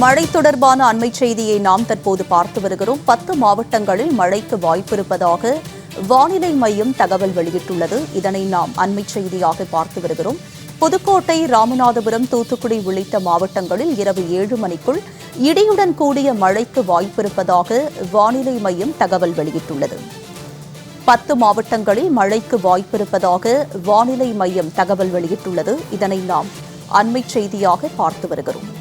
மழை தொடர்பான அண்மை செய்தியை நாம் தற்போது பார்த்து வருகிறோம். பத்து மாவட்டங்களில் மழைக்கு வாய்ப்பிருப்பதாக வானிலை மையம் தகவல் வெளியிட்டுள்ளது. இதனை நாம் அண்மை செய்தியாக பார்த்து வருகிறோம். புதுக்கோட்டை ராமநாதபுரம் தூத்துக்குடி உள்ளிட்ட மாவட்டங்களில் இரவு ஏழு மணிக்குள் இடியுடன் கூடிய மழைக்கு வாய்ப்பிருப்பதாக வானிலை மையம் தகவல் வெளியிட்டுள்ளது. பத்து மாவட்டங்களில் மழைக்கு வாய்ப்பிருப்பதாக வானிலை மையம் தகவல் வெளியிட்டுள்ளது. இதனை நாம் அண்மை செய்தியாக பார்த்து வருகிறோம்.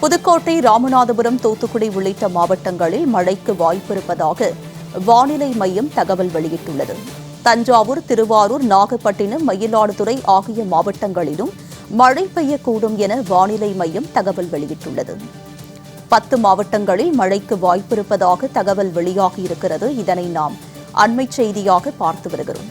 புதுக்கோட்டை ராமநாதபுரம் தூத்துக்குடி உள்ளிட்ட மாவட்டங்களில் மழைக்கு வாய்ப்பிருப்பதாக வானிலை மையம் தகவல் வெளியிட்டுள்ளது. தஞ்சாவூர் திருவாரூர் நாகப்பட்டினம் மயிலாடுதுறை ஆகிய மாவட்டங்களிலும் மழை பெய்யக்கூடும் என வானிலை மையம் தகவல் வெளியிட்டுள்ளது. பத்து மாவட்டங்களில் மழைக்கு வாய்ப்பிருப்பதாக தகவல் வெளியாகியிருக்கிறது இதனை நாம் அண்மை செய்தியாக பார்த்து வருகிறோம்.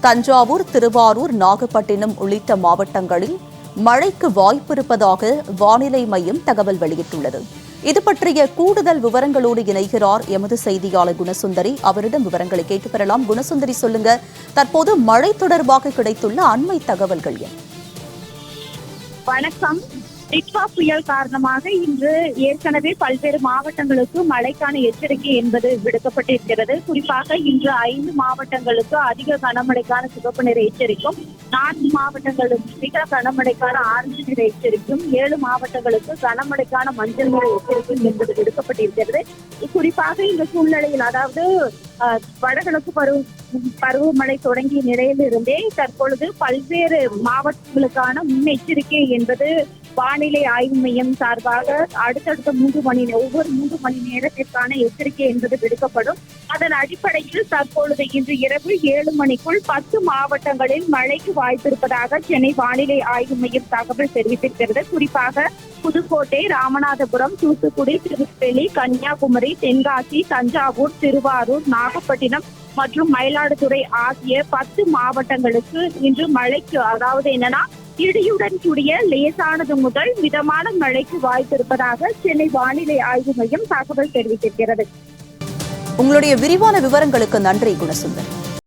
தஞ்சாவூர் திருவாரூர் நாகப்பட்டினம் உள்ளிட்ட மாவட்டங்களில் மழைக்கு வாய்ப்பிருப்பதாக வானிலை மையம் தகவல் வெளியிட்டுள்ளது. இது பற்றிய கூடுதல் விவரங்களோடு இணைகிறார் எமது செய்தியாளர் குணசுந்தரி. அவரிடம் விவரங்களை கேட்டு பெறலாம். குணசுந்தரி சொல்லுங்க. தற்போது மழை தொடர்பாக கிடைத்துள்ள அண்மை தகவல்கள் வணக்கம். டிட்வா புயல் காரணமாக இன்று ஏற்கனவே பல்வேறு மாவட்டங்களுக்கு மழைக்கான எச்சரிக்கை என்பது விடுக்கப்பட்டிருக்கிறது. குறிப்பாக இன்று ஐந்து மாவட்டங்களுக்கு அதிக கனமழைக்கான சிவப்பு நிற எச்சரிக்கும் நான்கு மாவட்டங்களுக்கு மிக கனமழைக்கான ஆரஞ்சு நிற எச்சரிக்கும் ஏழு மாவட்டங்களுக்கு கனமழைக்கான மஞ்சள் நிற எச்சரிக்கும் என்பது விடுக்கப்பட்டிருக்கிறது. குறிப்பாக இந்த சூழ்நிலையில் அதாவது வடகிழக்கு பருவ பருவமழை தொடங்கிய நிலையிலிருந்தே தற்பொழுது பல்வேறு மாவட்டங்களுக்கான முன்னெச்சரிக்கை என்பது வானிலை ஆய்வு மையம் சார்பாக அடுத்தடுத்த மூன்று மணி ஒவ்வொரு மூன்று மணி நேரத்திற்கான எச்சரிக்கை என்பது விடுக்கப்படும். அதன் அடிப்படையில் தற்பொழுது இன்று இரவு ஏழு மணிக்குள் பத்து மாவட்டங்களில் மழைக்கு வாய்ப்பிருப்பதாக சென்னை வானிலை ஆய்வு மையம் தகவல் தெரிவித்திருக்கிறது. குறிப்பாக புதுக்கோட்டை ராமநாதபுரம் தூத்துக்குடி திருநெல்வேலி கன்னியாகுமரி தென்காசி தஞ்சாவூர் திருவாரூர் நாகப்பட்டினம் மற்றும் மயிலாடுதுறை ஆகிய பத்து மாவட்டங்களுக்கு இன்று மழைக்கு அதாவது என்னன்னா இடியுடன் கூடிய லேசானது முதல் மிதமான மழைக்கு வாய்ப்பிருப்பதாக சென்னை வானிலை ஆய்வு மையம் தகவல் தெரிவித்திருக்கிறது. உங்களுடைய விரிவான விவரங்களுக்கு நன்றி குணசுந்தரி.